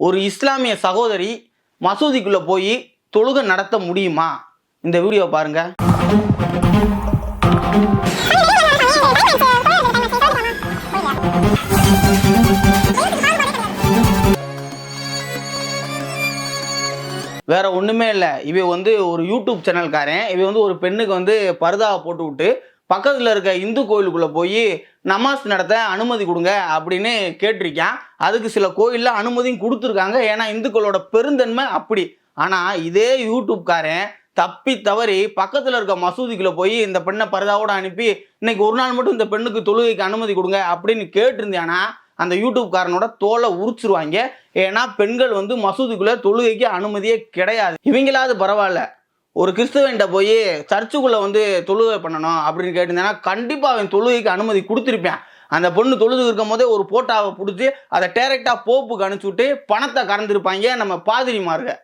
ஒரு இஸ்லாமிய சகோதரி மசூதிக்குள்ளே போய் தொழுகை நடத்த முடியுமா? இந்த வீடியோ பாருங்க. வேற ஒன்றுமே இல்லை. இவ வந்து ஒரு யூடியூப் சேனல்காரன் இவ வந்து ஒரு பெண்ணுக்கு வந்து பர்தாவை போட்டு விட்டு பக்கத்தில் இருக்க இந்து கோயிலுக்குள்ளே போய் நமாஸ் நடத்த அனுமதி கொடுங்க அப்படின்னு கேட்டிருக்கேன். அதுக்கு சில கோயிலில் அனுமதியும் கொடுத்துருக்காங்க. ஏன்னா இந்துக்களோட பெருந்தன்மை அப்படி. ஆனால் இதே யூடியூப்காரன் தப்பி தவறி பக்கத்தில் இருக்க மசூதிக்குள்ளே போய் இந்த பெண்ணை பரதாவோட அனுப்பி இன்னைக்கு ஒரு நாள் மட்டும் இந்த பெண்ணுக்கு தொழுகைக்கு அனுமதி கொடுங்க அப்படின்னு கேட்டிருந்தியானா அந்த யூடியூப்காரனோட தோலை உரிச்சிருவாங்க. ஏன்னா பெண்கள் வந்து மசூதிக்குள்ளே தொழுகைக்கு அனுமதியே கிடையாது. இவங்களாவது பரவாயில்ல. ஒரு கிறிஸ்துவன்கிட்ட போய் சர்ச்சுக்குள்ள வந்து தொழுகை பண்ணணும் அப்படின்னு கேட்டிருந்தேன்னா கண்டிப்பாக அவன் தொழுகைக்கு அனுமதி கொடுத்துருப்பேன். அந்த பொண்ணு தொழுது இருக்கும் போதே ஒரு போட்டாவை பிடிச்சி அதை டேரெக்டாக போப்புக்கு அனுப்பிச்சி விட்டு பணத்தை கறந்துருப்பாங்க நம்ம பாதிரிமார்க